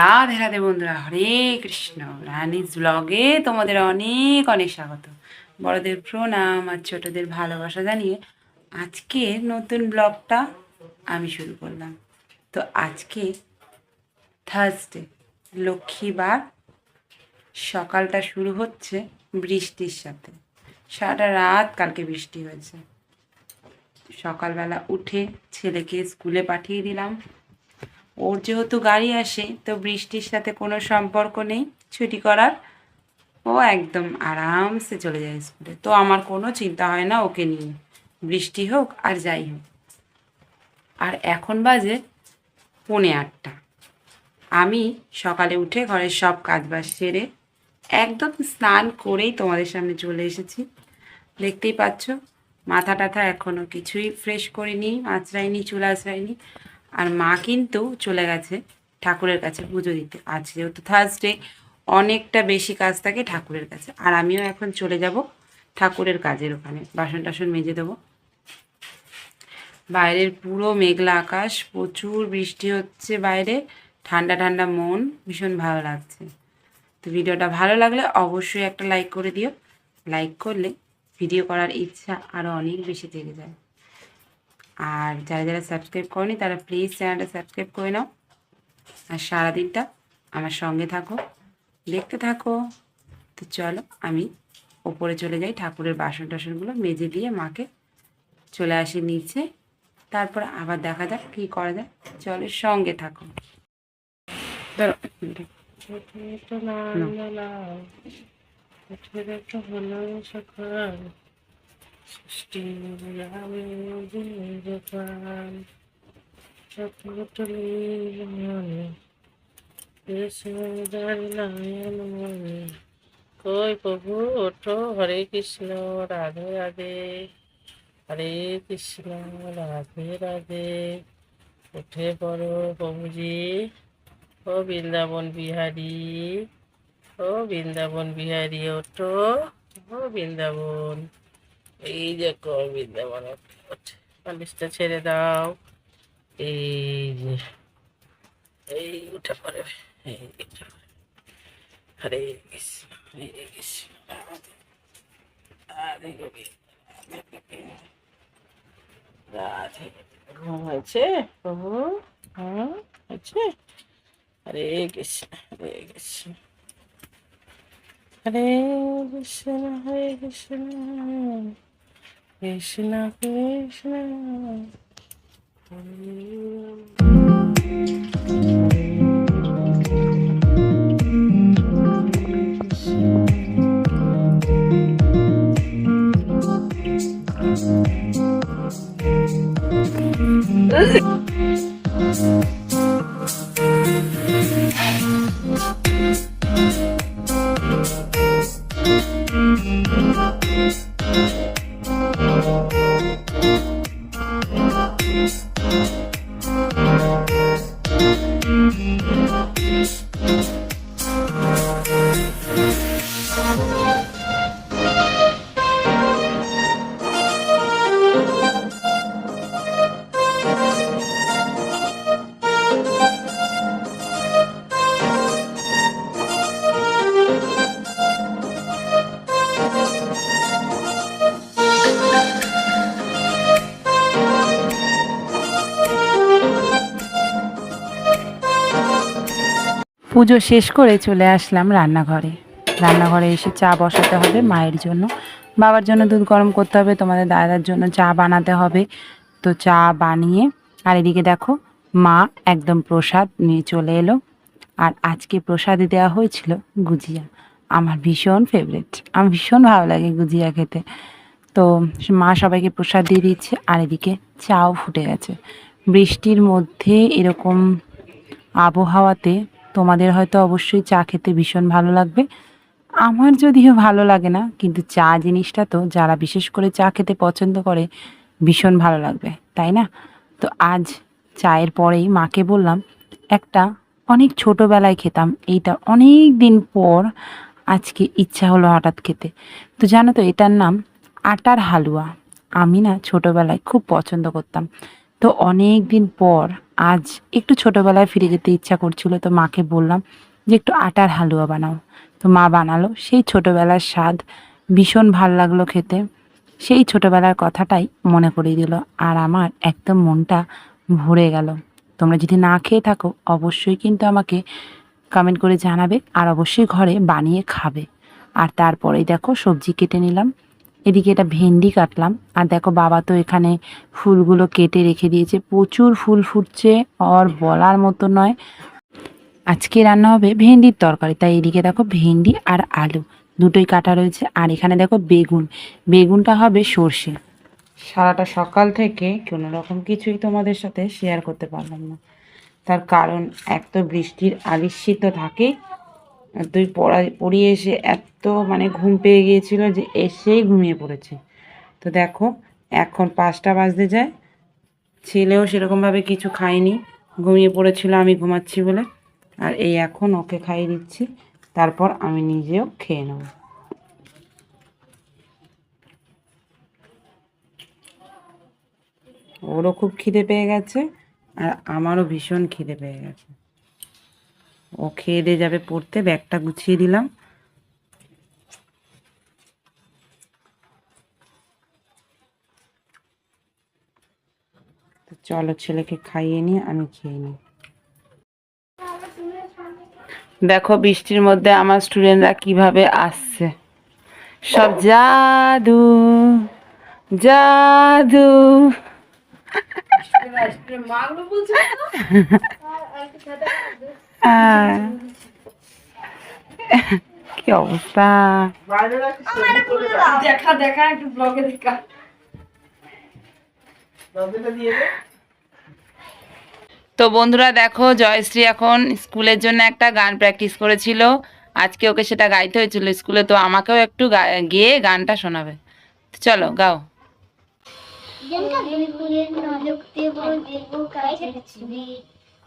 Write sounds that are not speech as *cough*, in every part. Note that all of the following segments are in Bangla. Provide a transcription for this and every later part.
রাধে রাধে বন্ধুরা, হরে কৃষ্ণ। রানীজ ব্লগে তোমাদের অনেক অনেক স্বাগত। বড়দের প্রণাম আর ছোটদের ভালোবাসা জানিয়ে আজকে নতুন ব্লগটা আমি শুরু করলাম। তো আজকে থার্সডে লক্ষ্মীবার, সকালটা শুরু হচ্ছে বৃষ্টির সাথে। সারাটা রাত কালকে বৃষ্টি হয়েছে। সকালবেলা উঠে ছেলেকে স্কুলে পাঠিয়ে দিলাম। ওর যেহেতু গাড়ি আসে, তো বৃষ্টির সাথে কোনো সম্পর্ক নেই। ছুটি করার, ও একদম আরামসে চলে যায় স্কুলে। তো আমার কোনো চিন্তা হয় না ওকে নিয়ে। বৃষ্টি হোক আর যাই হোক। আর এখন বাজে পৌনে আটটা। আমি সকালে উঠে ঘরের সব কাজ কাজবাজ সেরে একদম স্নান করেই তোমাদের সামনে চলে এসেছি। দেখতেই পাচ্ছ মাথা টাথা এখনও কিছুই ফ্রেশ করিনি, আঁচড়াইনি, চুল আঁচড়াইনি। আর মা কিন্তু চলে গেছে ঠাকুরের কাছে পুজো দিতে। আজ যেহেতু থার্সডে অনেকটা বেশি কাজ থাকে ঠাকুরের কাছে। আর আমিও এখন চলে যাব ঠাকুরের কাজের ওখানে। বাসন টাসন মেজে দেবো। বাইরের পুরো মেঘলা আকাশ, প্রচুর বৃষ্টি হচ্ছে বাইরে। ঠান্ডা ঠান্ডা মন, ভীষণ ভালো লাগছে। তো ভিডিওটা ভালো লাগলে অবশ্যই একটা লাইক করে দিও। লাইক করলে ভিডিও করার ইচ্ছা আরও অনেক বেশি জেগে যায়। আর যারা যারা সাবস্ক্রাইব করেনি তারা প্লিজ চ্যানেলটা সাবস্ক্রাইব করে নাও আর সারাদিনটা আমার সঙ্গে থাকো দেখতে থাকো তো চলো আমি ওপরে চলে যাই ঠাকুরের বাসন টাসনগুলো মেজে দিয়ে মাকে চলে আসি নিচে তারপর আবার দেখা যাক কী করা যায় চলো সঙ্গে থাকো ধরো, কই প্রভু, ওঠো, হরে কৃষ্ণ, রাধে রাধে। হরে কৃষ্ণ, রাধে রাধে। উঠে পড়ো প্রভুজি ও বৃন্দাবন বিহারী, ও বৃন্দাবন বিহারী, ওঠো। ও বৃন্দাবন। এই যে কো বৃন্দাবন ওঠে, ওঠে পালিশটা ছেড়ে দাও। এই যে এই উঠে পড়ে। এই উঠে হরে কৃষ্ণ রাধে রাধে ঘুম হয়েছে? প্রভু হুম হয়েছে? হরে কৃষ্ণ হরে কৃষ্ণ। হরে কৃষ্ণ হরে কৃষ্ণ। কৃষ্ণ কৃষ্ণ পুজো শেষ করে চলে আসলাম রান্নাঘরে। রান্নাঘরে এসে চা বসাতে হবে মায়ের জন্য। বাবার জন্য দুধ গরম করতে হবে, তোমাদের দাদার জন্য চা বানাতে হবে। তো চা বানিয়ে, আর এদিকে দেখো, মা একদম প্রসাদ নিয়ে চলে এলো। আর আজকে প্রসাদে দেওয়া হয়েছিল গুজিয়া। আমার ভীষণ ফেভারিট আমার ভীষণ ভালো লাগে গুজিয়া খেতে। তো মা সবাইকে প্রসাদ দিয়ে দিচ্ছে, আর এদিকে চাও ফুটে গেছে। বৃষ্টির মধ্যে এরকম আবহাওয়াতে তোমাদের হয়তো অবশ্যই চা খেতে ভীষণ ভালো লাগবে। আমার যদিও ভালো লাগে না, কিন্তু চা জিনিসটা তো যারা বিশেষ করে চা খেতে পছন্দ করে, ভীষণ ভালো লাগবে, তাই না? তো আজ চায়ের পরেই মাকে বললাম, একটা অনেক ছোটোবেলায় খেতাম, এইটা অনেক দিন পর আজকে ইচ্ছা হলো হঠাৎ খেতে। তো জানো তো এটার নাম আটার হালুয়া। আমি না ছোটোবেলায় খুব পছন্দ করতাম। তো অনেক দিন পর আজ একটু ছোটোবেলায় ফিরে যেতে ইচ্ছা করছিল, তো মাকে বললাম যে একটু আটার হালুয়া বানাও। তো মা বানালো। সেই ছোটোবেলার স্বাদ ভীষণ ভালো লাগল খেতে। সেই ছোটোবেলার কথাটাই মনে করিয়ে দিল। আর আমার একদম মনটা ভরে গেল। তোমরা যদি না খেয়ে থাকো, অবশ্যই কিন্তু আমাকে কমেন্ট করে জানাবে আর অবশ্যই ঘরে বানিয়ে খাবে। আর তারপরেই দেখো সবজি কেটে নিলাম। এদিকে এটা ভেন্ডি কাটলাম। আর দেখো বাবা তো এখানে ফুলগুলো কেটে রেখে দিয়েছে। প্রচুর ফুল ফুটছে, আর বলার মতো নয়। আজকে রান্না হবে ভেন্ডির তরকারি। তাই এদিকে দেখো ভেন্ডি আর আলু দুটোই কাটা রয়েছে। আর এখানে দেখো বেগুন। বেগুনটা হবে সর্ষে। সারাটা সকাল থেকে কোনো রকম কিছুই তোমাদের সাথে শেয়ার করতে পারলাম না। তার কারণ, এক তো বৃষ্টির আলিস্যিত থাকে তুই পড়া পড়িয়ে এসে এত মানে ঘুম পেয়ে গিয়েছিল যে এসেই ঘুমিয়ে পড়েছে। তো দেখো, এখন পাঁচটা বাজতে যায়। ছেলেও সেরকমভাবে কিছু খায়নি। ঘুমিয়ে পড়েছিল, আমি ঘুমাচ্ছি বলে। আর এই এখন ওকে খাইয়ে দিচ্ছি। তারপর আমি নিজেও খেয়ে নেব। ওরও খুব খিদে পেয়ে গেছে আর আমারও ভীষণ খিদে পেয়ে গেছে। ও খেয়ে দিয়ে যাবে পড়তে ব্যাগটা গুছিয়ে দিলাম। চলো ছেলেকে খাইয়ে নিয়ে আমি খেয়ে নিই। দেখো বৃষ্টির মধ্যে আমার স্টুডেন্টরা কীভাবে আসছে। সব জাদু জাদু। আহ, *laughs* কি অবস্থা? দেখা দেখা একটু ব্লগে দেখা। তো বন্ধুরা দেখো জয়শ্রী এখন স্কুলের জন্য একটা গান প্র্যাকটিস করেছিল। আজকে ওকে সেটা গাইতে হয়েছিল স্কুলে তো আমাকেও একটু গিয়ে গানটা শোনাবে। চলো গাও। ফুলের নলক দেব দেব কাজের চুড়ি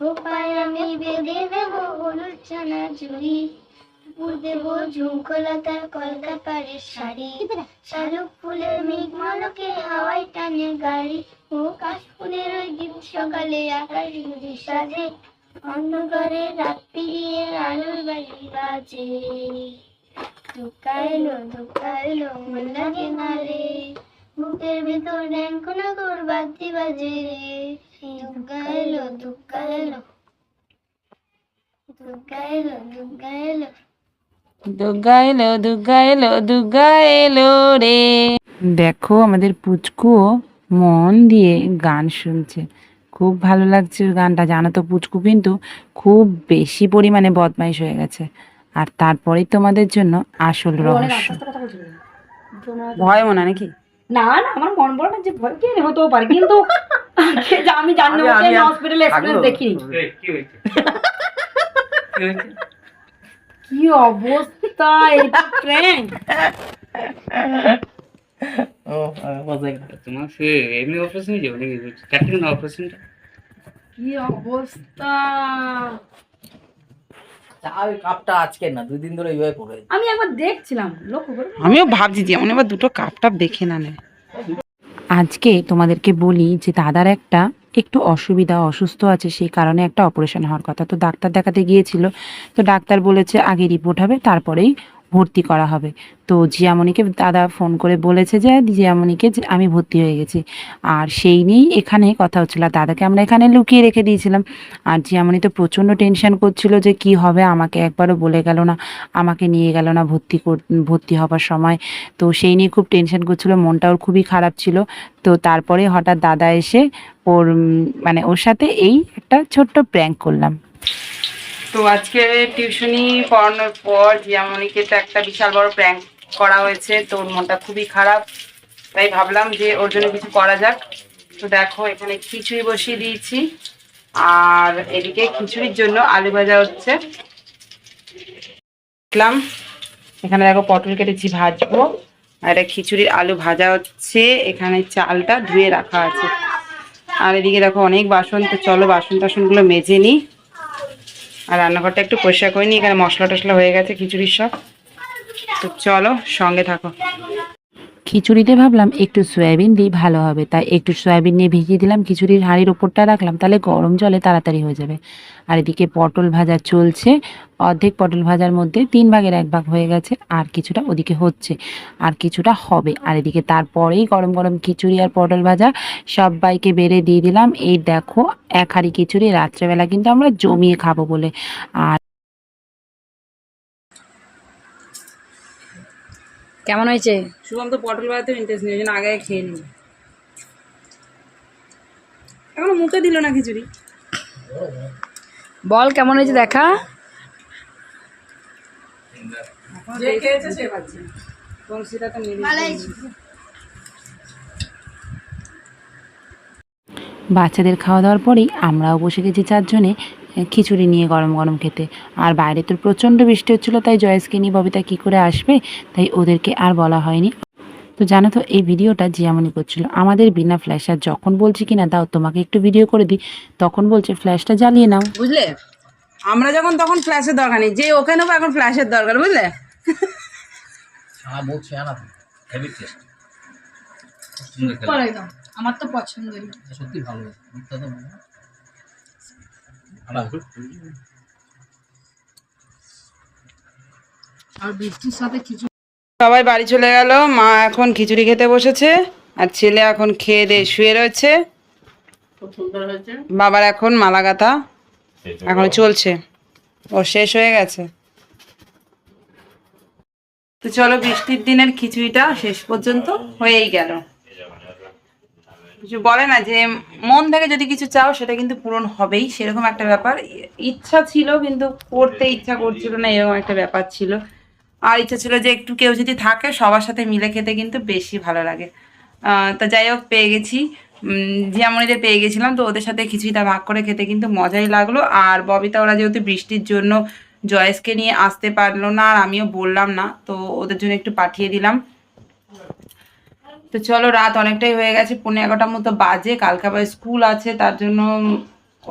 খোপায় আমি বেঁধে দেব হলুদ চানা চুড়ি পুর দেব ঝুমকলতার কলকা পাড়ের শাড়ি। শালুক ফুলের মেঘ মালকে হাওয়ায় টানে গাড়ি। ও কাশ ফুলের ওই দ্বীপ সকালে আকাশ ঘুরে সাজে। অন্ধকারে রাত পেরিয়ে আলোর বাড়ি বাজে। দুকা এলো মন লাগে না রে। বুকের ভিতর ড্যাঙ্কনা কর বাতি বাজে রে। রে। দেখো আমাদের পুচকুও মন দিয়ে গান শুনছে। খুব ভালো লাগছে গানটা। জানো তো পুচকু কিন্তু খুব বেশি পরিমাণে বদমাইশ হয়ে গেছে। আর তারপরেই তোমাদের জন্য আসল রহস্য। ভয় মনে হয় নাকি? না না আমার মন বলে না যে ভয় কে হতেও পারে কিন্তু আমি জানি না হসপিটালে এক্সপিরিয়েন্স দেখিনি। কি অবস্থা এটা প্র্যাঙ্ক তোমার সে এমনি অপারেশনে যাবে নাকি? ক্যাপ্টেন অপারেশনটা কি অবস্থা। চা ওই কাপটা আজকে না দুই দিন ধরে এইভাবে পড়ে আমি একবার দেখছিলাম লক্ষ্য করে। আমিও ভাবছি এবার দুটো কাপ টাপ দেখে না নেয় আজকে তোমাদেরকে বলি যে দাদার একটা একটু অসুবিধা অসুস্থ আছে সেই কারণে একটা অপারেশন হওয়ার কথা। তো ডাক্তার দেখাতে গিয়েছিল তো ডাক্তার বলেছে আগে রিপোর্ট হবে তারপরেই ভর্তি করা হবে। তো জিয়ামণিকে দাদা ফোন করে বলেছে যে, জিয়ামণিকে আমি ভর্তি হয়ে গেছি। আর সেই নিয়েই এখানে কথা হচ্ছিল। দাদাকে আমরা এখানে লুকিয়ে রেখে দিয়েছিলাম। আর জিয়ামণি তো প্রচণ্ড টেনশন করছিল যে, কি হবে? আমাকে একবারও বলে গেল না। আমাকে নিয়ে গেল না ভর্তি ভর্তি হবার সময়। তো সেই নিয়ে খুব টেনশন করছিল। মনটা ওর খুবই খারাপ ছিল। তো তারপরে হঠাৎ দাদা এসে ওর মানে ওর সাথে এই একটা ছোট্ট প্র্যাঙ্ক করলাম। তো আজকে টিউশনি পড়ানোর পর জিয়ামণিকে তো একটা বিশাল বড় প্র্যাঙ্ক করা হয়েছে, তো ওর মনটা খুবই খারাপ। তাই ভাবলাম যে ওর জন্য কিছু করা যাক। তো দেখো, এখানে খিচুড়ি বসিয়ে দিয়েছি। আর এদিকে খিচুড়ির জন্য আলু ভাজা হচ্ছে। দেখলাম, এখানে দেখো পটল কেটেছি ভাজবো। আর এটা খিচুড়ির আলু ভাজা হচ্ছে। এখানে চালটা ধুয়ে রাখা আছে। আর এদিকে দেখো অনেক বাসন, তো চলো বাসন টাসনগুলো মেজে নিই। আর রান্নাঘরটা একটু পরিষ্কার করে নিই, এখানে মশলা টশলা হয়ে গেছে খিচুড়ির সব। তো চলো, সঙ্গে থাকো। খিচুড়িতে ভাবলাম একটু সয়াবিন দিই, ভালো হবে। তাই একটু সয়াবিন নিয়ে ভিজিয়ে দিলাম, খিচুড়ির হাঁড়ির ওপরটা রাখলাম, তাহলে গরম জলে তাড়াতাড়ি হয়ে যাবে। আর এদিকে পটল ভাজা চলছে, অর্ধেক পটল ভাজার মধ্যে তিন ভাগের এক ভাগ হয়ে গেছে, আর কিছুটা ওদিকে হচ্ছে, আর কিছুটা হবে। আর এদিকে তারপরেই গরম গরম খিচুড়ি আর পটল ভাজা সবাইকে বেড়ে দিয়ে দিলাম। এই দেখো, এক হাঁড়ি খিচুড়ি, রাত্রেবেলা কিন্তু আমরা জমিয়ে খাব বলে। আর কেমন হয়েছে? শুভম তো পটল ভাজাতে ইন্টারেস্ট নেই ওই জন্য আগে খেয়ে নিল। এখনও মুখে দিল না খিচুড়ি। বল কেমন হয়েছে দেখা? বাচ্চাদের খাওয়া দাওয়ার পরেই আমরাও বসে গেছি চারজনে। খিচুড়ি নিয়ে গরম গরম খেতে। আর বাইরে তো প্রচণ্ড বৃষ্টি হচ্ছিল তাই জয়েসকে নিয়ে ববিতা কী করে আসবে তাই ওদেরকে আর বলা হয়নি। তো জানো তো এই ভিডিওটা জিয়ামনি করছিল। আমাদের বিনা ফ্ল্যাশ আর যখন বলছি কিনা দাও তোমাকে একটু ভিডিও করে দিই তখন বলছে ফ্ল্যাশটা জ্বালিয়ে নাও। বুঝলে? আমরা যখন তখন ফ্ল্যাশের দরকার নেই। যে ওকে নেব এখন ফ্ল্যাশের দরকার বুঝলে? টেস্ট একদম আমার তো পছন্দের সত্যি ভালো সবাই বাড়ি চলে গেল মা এখন খিচুড়ি খেতে বসেছে আর ছেলে এখন খেয়ে দিয়ে শুয়ে রয়েছে। বাবার এখন মালা গাথা এখন চলছে ও শেষ হয়ে গেছে। তো চলো বৃষ্টির দিনের খিচুড়িটা শেষ পর্যন্ত হয়েই গেল। কিছু বলে না যে মন থেকে যদি কিছু চাও, সেটা কিন্তু পূরণ হবেই। সেরকম একটা ব্যাপার। ইচ্ছা ছিল, কিন্তু করতে ইচ্ছা করছিল না, এরকম একটা ব্যাপার ছিল। আর ইচ্ছা ছিল যে একটু কেউ যদি থাকে, সবার সাথে মিলে খেতে কিন্তু বেশি ভালো লাগে। তা যাই হোক, পেয়ে গেছি। জিয়ামণিদের পেয়ে গেছিলাম, তো ওদের সাথে খিচুড়িটা ভাগ করে খেতে কিন্তু মজাই লাগল। আর ববিতা, ওরা যেহেতু বৃষ্টির জন্য জয়েসকে নিয়ে আসতে পারল না, আর আমিও বললাম না, তো ওদের জন্য একটু পাঠিয়ে দিলাম। তো চলো, রাত অনেকটাই হয়ে গেছে পনেরো এগারোটার মতো বাজে, কালকে আবার স্কুল আছে, তার জন্য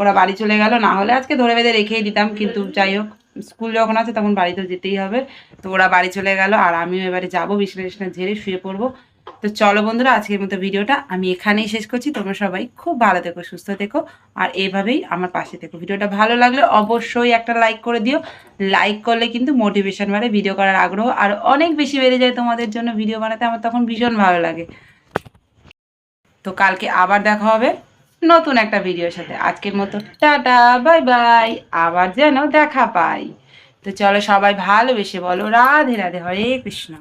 ওরা বাড়ি চলে গেল। না হলে আজকে ধরে বেঁধে রেখেই দিতাম, কিন্তু যাই হোক, স্কুল যখন আছে তখন বাড়িতে যেতেই হবে। তো ওরা বাড়ি চলে গেল, আর আমিও এবারে যাব, বিছনা বিছানা ঝেড়ে শুয়ে পড়ব। তো চলো বন্ধুরা, আজকের মতো ভিডিওটা আমি এখানেই শেষ করছি। তোমরা সবাই খুব ভালো থেকো, সুস্থ থেকো, আর এইভাবেই আমার পাশে থেকো। ভিডিওটা ভালো লাগলে অবশ্যই একটা লাইক করে দিও। লাইক করলে কিন্তু মোটিভেশন বাড়ে, ভিডিও করার আগ্রহ আর অনেক বেশি বেড়ে যায় তোমাদের জন্য ভিডিও বানাতে। আমার তখন ভীষণ ভালো লাগে। তো কালকে আবার দেখা হবে নতুন একটা ভিডিওর সাথে। আজকের মতো টাটা, বাই বাই। আবার যেন দেখা পাই। তো চলো সবাই ভালোবেসে বলো, রাধে রাধে, হরে কৃষ্ণ।